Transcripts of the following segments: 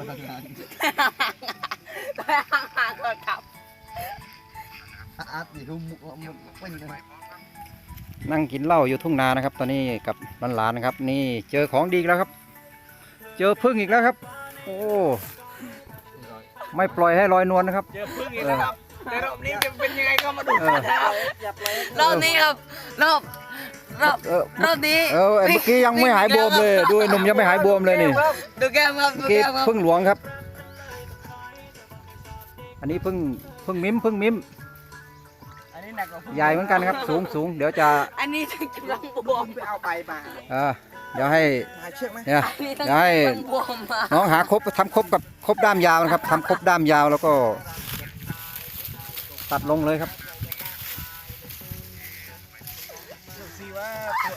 คนทำงานห่างๆก่อนครับอาร์ตดิทุ่มมันเป็นไงนั่งกินเหล้าอยู่ทุ่งนานะครับ ตอนนี้กับหลานๆนะครับ นี่เจอของดีอีกแล้วครับ เจอพึ่งอีกแล้วครับ โอ้ไม่ปล่อยให้ลอยนวลนะครับ เจอพึ่งอีกแล้วครับแต่รอบนี้จะเป็นยังไงก็มาดูเออกันนะครับรอบนี้ครับรอบ รอบเออรอบนี้เออไอ้เมื่อกี้ยังไม่หายบวมเลยดูไอ้หนุ่มยังไม่หายบวมเลยนี่ดูแก้มครับดูเมื่อกี้แก้มครับพึ่งหลวงครับ อันนี้พึ่งพึ่งมิ้มพึ่งมิ้มอันนี้หนักกว่าพึ่งใหญ่เหมือนกันครับสูงสูงเดี๋ยวจะ อันนี้ทั้งกำลังบวมไปเอาใบมาเออเดี๋ยวให้หาเชือกไหมเนี่ยอันนี้ทั้งได้กำลังบวมมาน้องหาครบทำครบกับครบด้ามยาวนะครับทำครบด้ามยาวแล้วก็ ตัดลงเลยครับ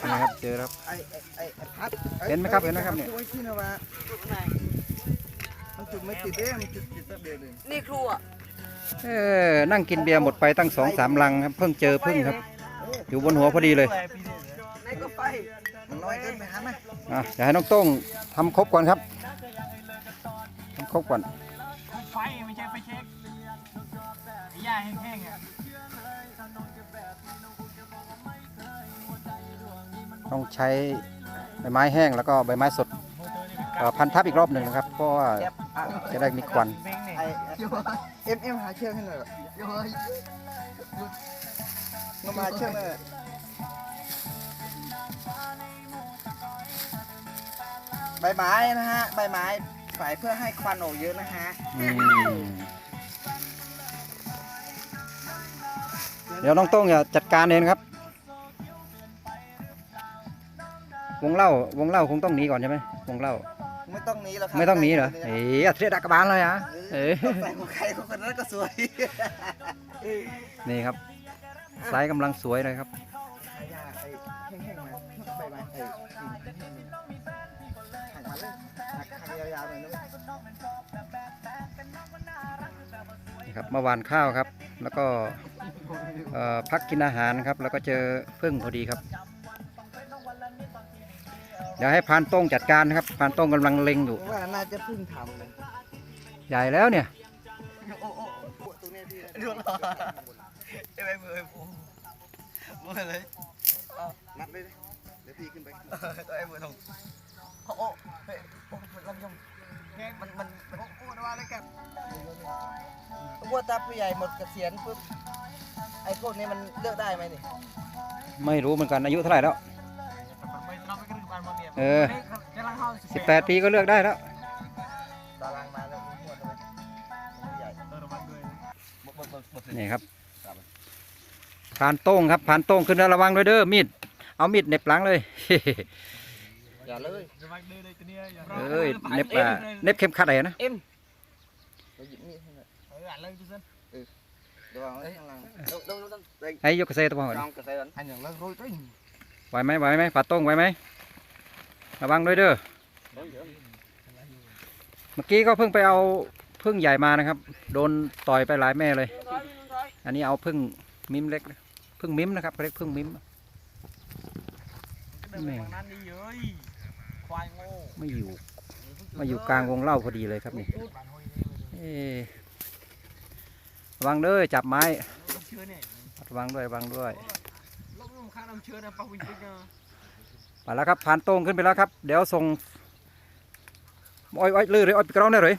นี่ครับเจอแล้วครับ ไอ้ไอ้ไอ้ไอ้พัดเห็นไหมครับเห็นไหมครับเนี่ย ตัวที่นะวะมันจุดไม่ติดเด้มันจุดติดแป๊บเดียวเลยนี่ครูอะเออนั่งกินเบียร์หมดไปตั้งสองสามลังครับเพิ่งเจอพึ่งครับ อยู่บนหัวพอดีเลยไหนก็ไปมันน้อยเกินไปหาไหมอะเดี๋ยวให้น้องโต้งทำครบก่อนครับทำครบก่อนไฟไม่ใช่ไฟเช็คหญ้าแห้งๆอะ ต้องใช้ใบไม้แห้งแล้วก็ใบไม้สดเอ่อพันทับอีกรอบหนึ่งนะครับ เพราะว่าจะได้มีควัน ไอ้เอ็มเอ็มหาเชือกให้หน่อยเย้ยลงมาเชือกเลยใบไม้นะฮะใบไม้ฝ่ายเพื่อให้ควันออกเยอะนะฮะอืมเดี๋ยวน้องโต้งจะจัดการเองครับ วงเล่าวงเล่าคงต้องหนีก่อนใช่ไหมวงเล่าไม่ต้องหนีหรอกครับไม่ต้องหนีเหรอเอ้ยอัจฉริยะกระบาลเลยอะเอ้ยใส่ของใครของคนนั้นก็สวย นี่ครับสายกำลังสวยเลยครับไอ้ยาไอ้แห้งๆมาใบไม้ไอ้กิ่งแห้งๆหักมันเลยหักหักยาวๆหน่อยนะเว้ยนี่ครับเมื่อวานข้าวครับ แล้วก็เอ่อพักกินอาหารครับ แล้วก็เจอพึ่งพอดีครับ เดี๋ยวให้พานโต้งจัดการนะครับพานโต้งกำลังเล็งอยู่ผมว่าน่าจะเพึ่งทำเลยใหญ่แล้วเนี่ยโอ้โอ้โอ้ตรงเนี้ยพี่ดูรอไอ้ใบมือผมมือเลยนัดเลยดิเดี๋ยวพี่ขึ้นไปตัวไอ้มือทงโอ้โอ้เฮ้ยโอ้ลำยมมันมันมันโอ้โอ้นะว่าอะไรกันว่าตาผู้ใหญ่หมดเกษียณปุ๊บไอ้พวกนี้มันเลือกได้ไหมนี่ไม่รู้เหมือนกันอายุเท่าไหร่แล้ว เออ18ปีก็เลือกได้แล้วตารางมาแล้วหมดเลยผู้ใหญ่นี่ครับพานโต้งครับพานโต้งขึ้นแล้วระวังด้วยเด้อมีดเอามีดเหน็บหลังเลยอย่าเลยเอ้ยเหน็บอะเหน็บเข็มขัดอะไรนะเราหยิบมีดให้หน่อยเดี๋ยววางไว้ข้างล่างให้ยกกระเซตัวก่อนลองกระเซ็นอันอย่างเลิกรู้ตุ้งไหวไหมไหวไหมพานโต้งไหวไหม ระวังด้วยเด้อ เมื่อกี้ก็เพิ่งไปเอาพึ่งใหญ่มานะครับ โดนต่อยไปหลายแม่เลย อันนี้เอาพึ่งมิมเล็ก พึ่งมิมนะครับเขาเรียกพึ่งมิมแม่นั้นดีเย้ยควายโง่ไม่อยู่ มาอยู่กลางวงเล่าพอดีเลยครับนี่ระวังเด้อจับไม้เชื้อเนี่ยระวังด้วยระวังด้วย ไปแล้วครับผ่านตรงขึ้นไปแล้วครับ เดี๋ยวส่งอ้อยอ้อยลือเลยอ้อยปีกร้องได้เลย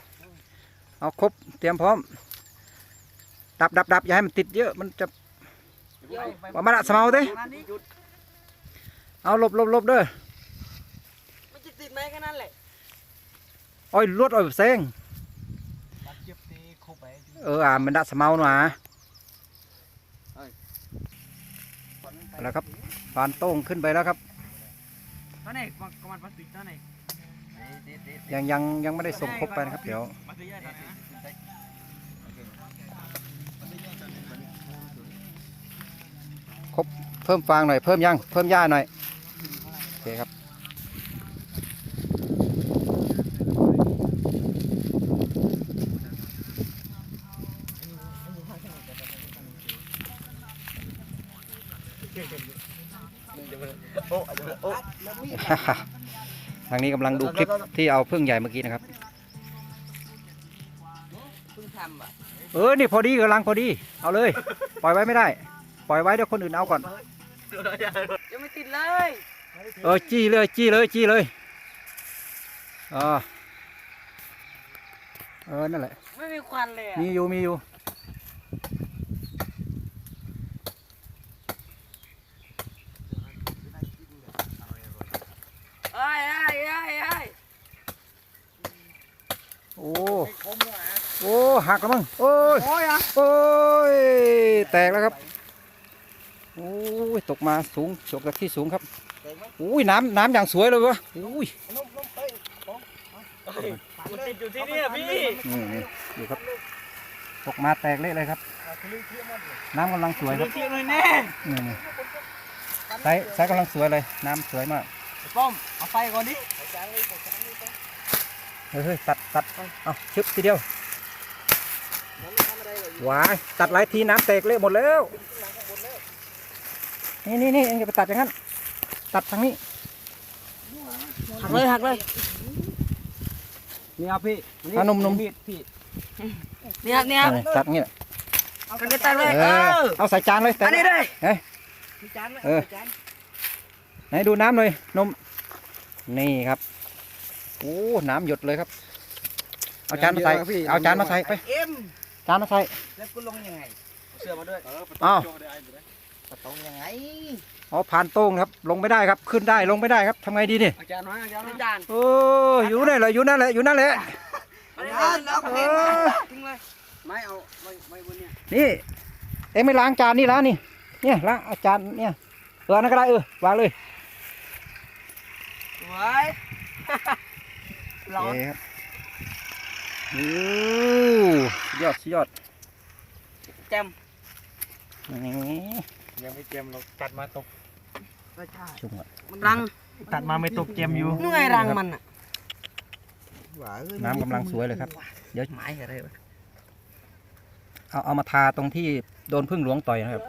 เอาครบเตรียมพร้อม ดับดับดับอย่าให้มันติดเยอะมันจะว่ามาละสมาเอาเต้เอาหลบหลบหลบเด้อมันจะติดไหมแค่นั้นแหละอ้อยลวดอ้อยเซงบาดเจ็บตีโคไปเอออ่ามันดับสมาเอาหน่อยไปแล้วครับผ่านโต้งขึ้นไปแล้วครับ ตอนไหนกมันพลาสติตอนไหนยังยังยังไม่ได้ส่งครบไปนะครับ เดี๋ยวครบเพิ่มฟางหน่อยเพิ่มยังเพิ่มหญ้าหน่อยโอเคครับ โอ้อาจจะโอ้ ทางนี้กำลังดูคลิปที่เอาพึ่งใหญ่เมื่อกี้นะครับำอะเออนี่พอดีกำลังพอดี เอาเลย ปล่อยไว้ไม่ได้ ปล่อยไว้เดี๋ยวคนอื่นเอาก่อนยังไม่ติดเลย เออจี้เลยจี้เลยจี้เลยเออเออนั่นแหละไม่มีควันเลยอะมีอยู่มีอยู่ เอ้ยเอ้ยเอ้ยเอ้ย โอ้ โอ้ หักแล้วมั้งโอ้ยโอ้ยอะโอ้ยแตกแล้วครับโอ้ยตกมาสูงตกจากที่สูงครับอุ้ยน้ำน้ำอย่างสวยเลยวะอุ้ยนุ่มนุ่มเอ้ยมันติดอยู่ที่นี่พี่นี่นี่ดูครับตกมาแตกเละเลยครับ น้ำกำลังสวยครับเทียงเลยแน่นี่นี่ไซส์ไซส์กำลังสวยเลย น้ำสวยมากป้อมเอาไฟก่อนดิเฮ้ยเฮ้ยตัดตัดเอาชึบทีเดียว วายตัดหลายทีน้ำแตกเละหมดแล้ว นี่นี่นี่เองจะไปตัดอย่างนั้น ตัดทางนี้ หักเลยหักเลยนี่ครับพี่เอานมนมมีดพี่นี่ครับนี่ครับเออตัดงี้แหละกันก็ตัดเลยเอเอออเอาใส่จานเลยแต่อันนี้เลยมีจานไหมเออ มีจานไหนดูน้ำเลยนม นี่ครับโอ้น้ำหยดเลยครับ เอาจานมาใส่ เอาจานมาใส่ไป เอ็ม จานมาใส่แล้วกูลงยังไงเสื้อมาด้วยอ้าวประตงยังไงอ๋อผ่านโต้งครับ ลงไม่ได้ครับ ขึ้นได้ลงไม่ได้ครับทำไงดีนี่อาจารย์มาอาจารย์อามาจารย์โอ้อยู่นั่นแหละอยู่นั่นแหละอยู่นั่นแหละอันนี้เลยแล้วเออทิ้งเลยไม่เอาไม่ไม่บนเนี่ยนี่เอ็งไม่ล้างจานนี่แล้วนี่เนี่ยล้างเอาจานเนี่ยเอออันนั่นก็ได้เออวางเลยสวยร้อน โอเคครับโอ้สุดยอดสุดยอดแจมนี่ยังไม่เตรียมเราตัดมาตกก็ใช่ชุ่มอะรังตัดมาไม่ตกเตรียมอยู่นู่นไงรังมันอะหวาเอ้ยน้ำกำลังสวยเลยครับ เดี๋ยวไม้อะไรวะเอาเอามาทาตรงที่โดนพึ่งหลวงต่อยนะครับ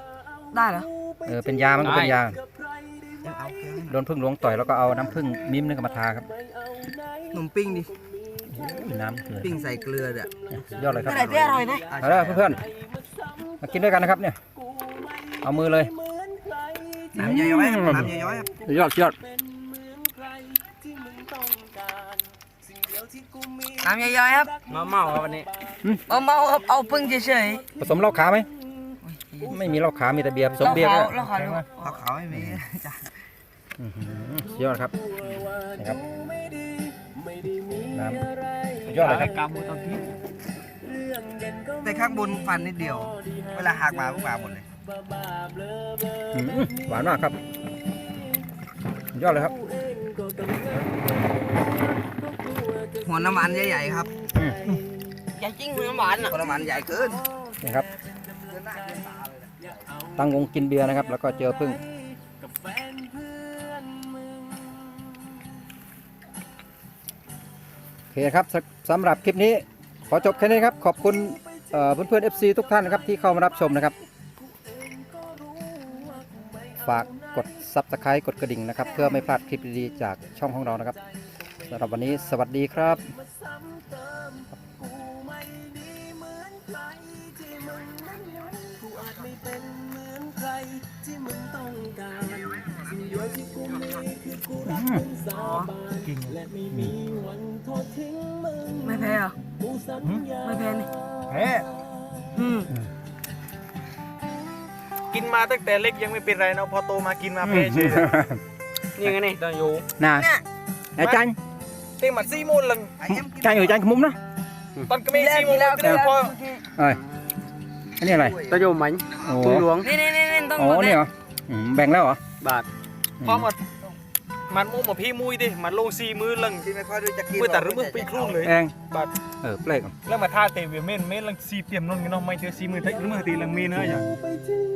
ได้เหรอ เออเป็นยามันก็เป็นยายังเอาแกงโดนพึ่งหลวงต่อยแล้วก็เอาน้ำพึ่งมิ้มนี่ก็มาทาครับ ขนมปิ้งดิอุ้ย น้ำเกลือปิ้งใส่เกลือเนี่ยสุดยอดเลยครับไม่ได้เตี้ยอร่อยไหมเอาละเพื่อนๆมากินด้วยกันนะครับเนี่ย เอามือเลย น้ำย้อยๆครับน้ำย้อยๆครับสุดยอดสุดยอดน้ำย่อยๆครับมาเมาครับวันนี้เอาเมาครับเอาพึ่งเฉยผสมเหล้าขาวไหมไม่มีเหล้าขาวมีแต่เบียร์ผๆสมเบียร์ก็เราขาวดูข้าวขาวไม่มีจ้ะอื้อหือสุดยอดครับนะครับ น้ำสุดยอดเลยครับกาบูตอนที่แต่ข้างบนฟันนิดเดียว เวลาหักมาพวกมาหมดเลยอื้อหือหวานมากครับสุดยอดเลยครับ หัวน้ำมันใหญ่ๆครับอืมใหญ่จริงเหมือนน้ำหวานอะหัวน้ำมันใหญ่เกินนี่ครับ ตั้งวงกินเบียร์นะครับ แล้วก็เจอพึ่ง เคครับสำหรับคลิปนี้ขอจบแค่นี้ครับ ขอบคุณเอ่อเพื่อนๆ FC ทุกท่านนะครับที่เข้ามารับชมนะครับ ฝากกด Subscribe กดกระดิ่งนะครับ เพื่อไม่พลาดคลิปดีๆจากช่องของเรานะครับสำหรับวันนี้สวัสดีครับ ไม่แพ้เหรอไม่แพ้นี่เฮ้อืมกินมาตั้งแต่เล็กยังไม่เป็นไรเนาะพอโตมากินมาเพเฉยนี่ไงนี่ต้องอยู่น่าไอ้จันเต็มหมัดซี่มูลลังไอ้เอ็มกินจันอยู่จันขมุมนะตอนก็ไม่ซี่มูลก็ได้พอเอ้ยอันนี้อะไรตะโยมมันโอ้พึ่งหลวงนี่นี่นี่นี่ต้องอ๋อต้องนี่เหรออืมแบ่งแล้วเหรอ บาท พอหมดมันมูมาพี่มุ้ยดิมันโลซีมือลังที่ไม่ค่อยรู้จะกินเมื่อแต่รึมึงปีครุ่งเลยเองบาทเออเปลกแล้วมาท่าเตะเวียเม่นเม่นลังซีเปียมนนกันเนาะไม่เจอซีมือทักมือตีลังมีเนื้ออย่างไปถึง